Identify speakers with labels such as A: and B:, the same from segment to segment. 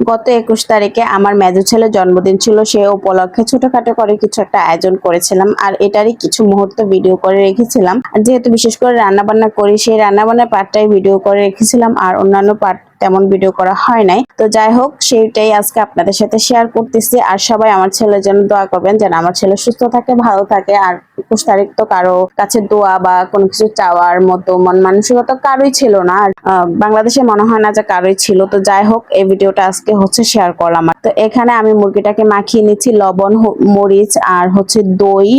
A: গত একুশ তারিখে আমার মেজো ছেলের জন্মদিন ছিল, সে উপলক্ষে ছোটখাটো করে কিছু একটা আয়োজন করেছিলাম আর এটারই কিছু মুহূর্ত ভিডিও করে রেখেছিলাম। যেহেতু বিশেষ করে রান্নাবান্না করি, সেই রান্নাবান্নার পার্টটাই ভিডিও করে রেখেছিলাম আর অন্যান্য পার্ট তেমন ভিডিও করা হয় নাই। তো যাই হোক, সেইটাই আজকে আপনাদের সাথে শেয়ার করতেছি। আর সবাই আমার ছেলের জন্য দোয়া করবেন যেন আমার ছেলে সুস্থ থাকে, ভালো থাকে। আর একুশ তারিখ তো কারও কাছে দোয়া বা কোনো কিছু চাওয়ার মতো মন মানসিকতা কারোই ছিল না। আর বাংলাদেশে মনে হয় না যে কারোই ছিল। তো যাই হোক, এই ভিডিওটা আজকে হচ্ছে শেয়ার করলাম। তো এখানে আমি মুরগিটাকে মাখিয়ে নিচ্ছি, লবণ মরিচ আর হচ্ছে দই।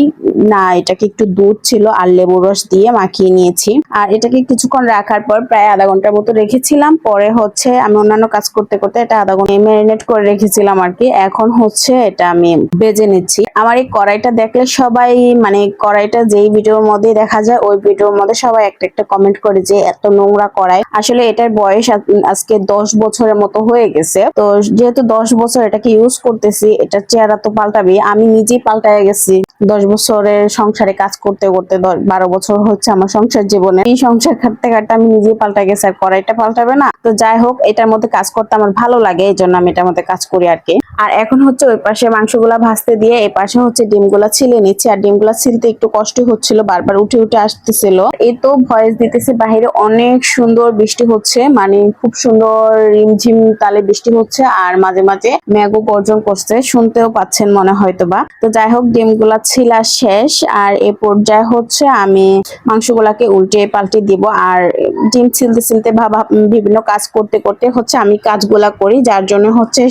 A: না, এটাকে একটু দুধ ছিল আর লেবু রস দিয়ে মাখিয়ে নিয়েছি। আর এটাকে কিছুক্ষণ রাখার পর প্রায় আধা ঘণ্টার মতো রেখেছিলাম। পরে হচ্ছে আমি অন্যান্য কাজ করতে করতে এটা আধা ঘণ্টা ম্যারিনেট করে রেখেছিলাম আর কি। এখন হচ্ছে এটা আমি বেজে নিচ্ছি। আমার এই কড়াইটা দেখলে সবাই মানে কড়াইটা যেই ভিডিওর মধ্যে দেখা যায়, ওই ভিডিওর মধ্যে সবাই একটা একটা কমেন্ট করে যে, এত নোংরা কড়াই। আসলে এটার বয়স আজকে দশ বছরের মতো হয়ে গেছে। তো যেহেতু দশ বছর এটাকে ইউজ করতেছি, এটার চেহারা তো পাল্টাবি। আমি নিজেই পাল্টায় গেছি। দশ বছরের সংসারে কাজ করতে করতে বারো বছর হচ্ছে আমার সংসার জীবনে। এই সংসার খাটতে কাটতে আমি নিজেই পাল্টা গেছি। আর কড়াইটা পাল্টাবে না। তো যাই হোক, এটার মধ্যে কাজ করতে আমার ভালো লাগে, এই জন্য আমি এটার মধ্যে কাজ করি আর কি। আর এখন হচ্ছে ওই পাশে মাংসগুলা ভাজতে দিয়ে এই পাশে হচ্ছে ডিমগুলা ছিলে নিচ্ছি। আর ডিমগুলা ছিলতে একটু কষ্ট হচ্ছিল, বারবার উঠে উঠে আসতেছিল। এই তো ভয়েস দিতেছে বাইরে অনেক সুন্দর বৃষ্টি হচ্ছে মানে খুব সুন্দর রিমঝিম তালে বৃষ্টি হচ্ছে, আর মাঝে মাঝে মেঘও গর্জন করছে, শুনতেও পাচ্ছেন মনে হয়তো বা তো যাই হোক, ডিমগুলা ছিলা শেষ, আর এ পর্যায়ে হচ্ছে আমি মাংসগুলাকে উল্টে পাল্টে দিব, আর ডিম ছিলতে ছিলতে বা বিভিন্ন কাজ করতে করতে হচ্ছে আমি কাজগুলা করি, যার জন্য হচ্ছে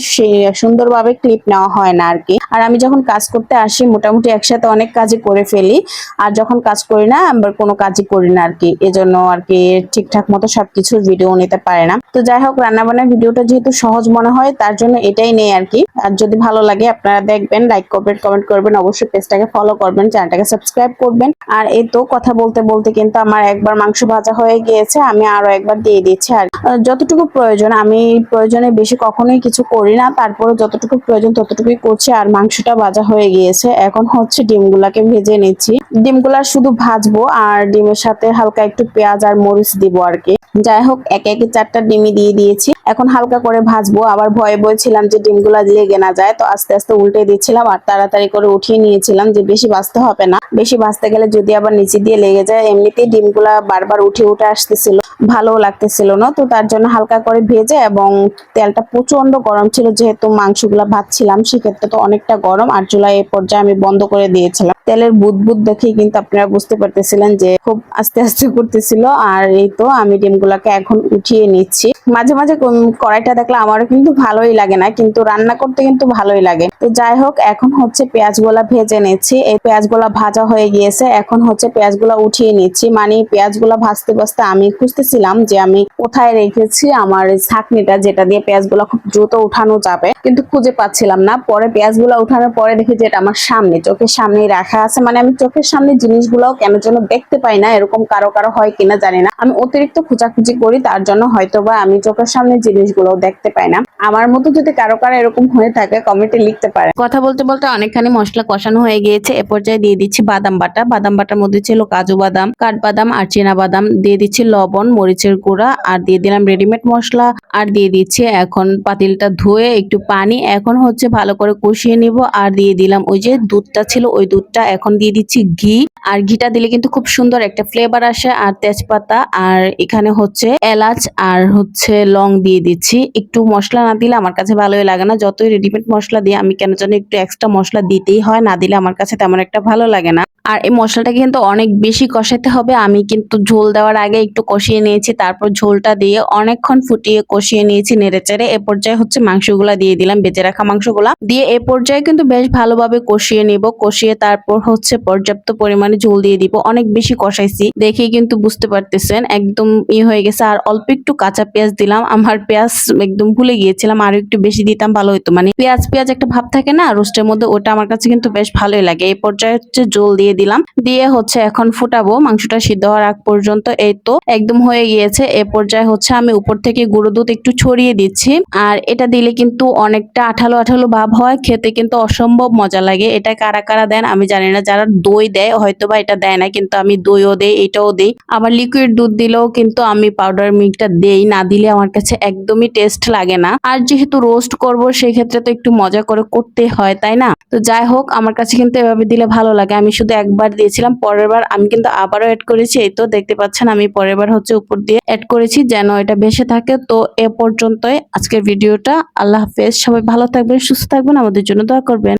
A: সুন্দরভাবে ক্লিপ নেওয়া হয় না আর কি। আর আমি যখন কাজ করতে আসি, মোটামুটি একসাথে অনেক কাজই করে ফেলি। আর যখন কাজ করি না, আবার কোনো কাজই করি না আর কি। এজন্য আর কি ঠিকঠাক মতো সবকিছুর ভিডিও নিতে পারে না। তো যাই হোক রান্না বান্নার ভিডিওটা যেহেতু সহজ মনে হয়, তার জন্য এটাই নেই আর কি। আর যদি ভালো লাগে, আপনারা দেখবেন লাইক করবেন কমেন্ট করবেন, অবশ্যই পেজটাকে ফলো করবেন চ্যানেলটাকে সাবস্ক্রাইব করবেন। আর এই তো কথা বলতে বলতে কিন্তু আমার একবার মাংস ভাজা হয়ে গিয়েছে, আমি আরও একবার দিয়ে দিচ্ছি আর যতটুকু প্রয়োজন, আমি প্রয়োজনে বেশি কখনোই কিছু করি না তারপরে যতটুকু প্রয়োজন ততটুকুই করছি আর মাংসটা ভাজা হয়ে গিয়েছে। এখন হচ্ছে ডিমগুলাকে ভেজে নিচ্ছি। ডিমগুলা শুধু ভাজবো, আর ডিমের সাথে হালকা একটু পেঁয়াজ আর মরিচ দিব আর কি। যাই হোক, একে একে চারটা ডিমই দিয়ে দিয়েছি। এখন হালকা করে ভাজবো। আবার ভয়ে ভয়ে ছিলাম যে ডিমগুলা লেগে না যায়, তো আস্তে আস্তে উল্টে দিচ্ছিলাম আর তাড়াতাড়ি করে উঠিয়ে নিয়েছিলাম যে বেশি ভাজতে হবে না। বেশি ভাজতে গেলে যদি আবার নিচে দিয়ে লেগে যায়, এমনিতেই ডিমগুলা বারবার উঠে উঠে আসতেছিল ভালো লাগতেছিল না। তো তার জন্য হালকা করে ভেজে এবং তেলটা প্রচণ্ড গরম ছিল, যেহেতু মাংসগুলা ভাজছিলাম, সেক্ষেত্রে তো অনেকটা গরম আর চুলায় এই পর্যায়ে আমি বন্ধ করে দিয়েছিলাম। তেলের বুদবুদ দেখেই কিন্তু আপনারা বুঝতে পারতেছিলেন যে খুব আস্তে আস্তে করতেছিল। আর এই তো আমি ডিমগুলাকে এখন উঠিয়ে নিচ্ছি। মাঝে মাঝে কড়াইটা দেখলে আমারও কিন্তু ভালোই লাগে না, কিন্তু রান্না করতে কিন্তু ভালোই লাগে। তো যাই হোক, এখন হচ্ছে পেঁয়াজগুলা ভেজে নিচ্ছি। এই পেঁয়াজগুলা ভাজা হয়ে গিয়েছে, এখন হচ্ছে পেঁয়াজগুলা উঠিয়ে নিচ্ছি। মানে পেঁয়াজগুলা ভাজতে ভাজতে আমি খুঁজতেছিলাম যে আমি কোথায় রেখেছি আমার ছাঁকনিটা, যেটা দিয়ে পেঁয়াজগুলা খুব দ্রুত উঠানো যাবে, কিন্তু খুঁজে পাচ্ছিলাম না। পরে পেঁয়াজগুলা উঠানোর পরে দেখি যে এটা আমার সামনে, চোখের সামনে রাখা আছে। মানে আমি চোখের সামনে জিনিসগুলোও কেন যেন দেখতে পাই না, এরকম কারও কারও হয় কিনা জানি না। আমি অতিরিক্ত খোঁজাখুঁজি করি, তার জন্য হয়তো বা আমি চোখের সামনে জিনিসগুলো দেখতে পাই না। আমার মতো যদি কারও কারও এরকম হয়ে থাকে, কমেন্টে লিখতে পারে। কথা বলতে বলতে অনেকখানি মশলা কষানো হয়ে গিয়েছে। এ পর্যায়ে দিয়ে দিচ্ছি বাদাম বাটা। বাদাম বাটার মধ্যে ছিল কাজু বাদাম, কাঠবাদাম আর চীনা বাদাম। দিয়ে দিচ্ছি লবণ, মরিচের গুঁড়া আর দিয়ে দিলাম রেডিমেড মশলা। আর দিয়ে দিচ্ছি এখন পাতিলটা ধুয়ে একটু পানি। এখন হচ্ছে ভালো করে কষিয়ে নিব। আর দিয়ে দিলাম ওই যে দুধটা ছিল, ওই দুধটা এখন দিয়ে দিচ্ছি ঘি। আর ঘিটা দিলে কিন্তু খুব সুন্দর একটা ফ্লেভার আসে। আর তেজপাতা আর এখানে হচ্ছে এলাচ আর হচ্ছে লং দিয়ে দিচ্ছি। একটু মশলা না দিলে আমার কাছে ভালোই লাগে না। যতই রেডিমেড মশলা দিয়ে আমি কেন জানি একটু এক্সট্রা মশলা দিতেই হয়। না দিলে আমার কাছে তেমন একটা ভালো লাগে না। আর এই মশলাটা কিন্তু অনেক বেশি কষাতে হবে। আমি কিন্তু ঝোল দেওয়ার আগে একটু কষিয়ে নিয়েছি, তারপর ঝোলটা দিয়ে অনেকক্ষণ ফুটিয়ে কষিয়ে নিয়েছি নেড়েচেড়ে। এ পর্যায়ে হচ্ছে মাংসগুলা দিয়ে দিলাম বেঁচে রাখা মাংসগুলা। দিয়ে এ পর্যায়ে কিন্তু বেশ ভালোভাবে কষিয়ে নিব। কষিয়ে তারপর হচ্ছে পর্যাপ্ত পরিমাণে ঝোল দিয়ে দিব। অনেক বেশি কষাইছি, দেখেই কিন্তু বুঝতে পারতেছেন। একদম ই হয়ে গেছে। আর অল্প একটু কাঁচা পেঁয়াজ দিলাম। আমার পেঁয়াজ একদম ভুলে গিয়েছিলাম, আরও একটু বেশি দিতাম, ভালো হতো মানে পেঁয়াজ পেঁয়াজ একটা ভাব থাকে না, রোস্টের মধ্যে, ওটা আমার কাছে কিন্তু বেশ ভালোই লাগে। এই পর্যায়ে হচ্ছে জল দিয়ে দিয়ে দিলাম। দিয়ে হচ্ছে এখন ফুটাবো। মাংসটা সিদ্ধ হওয়ার আগ পর্যন্ত এই তো একদম হয়ে গিয়েছে। এ পর্যায়ে হচ্ছে আমি উপর থেকে গুঁড়ো দুধ একটু ছড়িয়ে দিচ্ছি। আর এটা দিলে কিন্তু অনেকটা আঠালো আঠালো ভাব হয়। খেতে কিন্তু অসম্ভব মজা লাগে। এটা কারা কারা দেন আমি জানি না। যারা দই দেয় হয়তো বা এটা দেয় না, কিন্তু আমি দইও দেই, এটাও দেই। আবার লিকুইড দুধ দিলেও কিন্তু আমি পাউডার মিল্কটা দেই। না দিলে আমার কাছে একদমই টেস্ট লাগে না। আর যেহেতু রোস্ট করব সেই ক্ষেত্রে তো একটু মজা করে করতে হয়, তাই না? তো যাই হোক, আমার কাছে কিন্তু এভাবে দিলে ভালো লাগে। আমি শুধু একবার দিয়েছিলাম, পরের বার আমি কিন্তু আবারও অ্যাড করেছি। এই তো দেখতে পাচ্ছেন, আমি পরের বার হচ্ছে উপর দিয়ে অ্যাড করেছি, যেন এটা বেশি থাকে। তো এ পর্যন্তই আজকের ভিডিওটা। আল্লাহ হাফেজ। সবাই ভালো থাকবেন, সুস্থ থাকবেন। আমাদের জন্য দোয়া করবেন।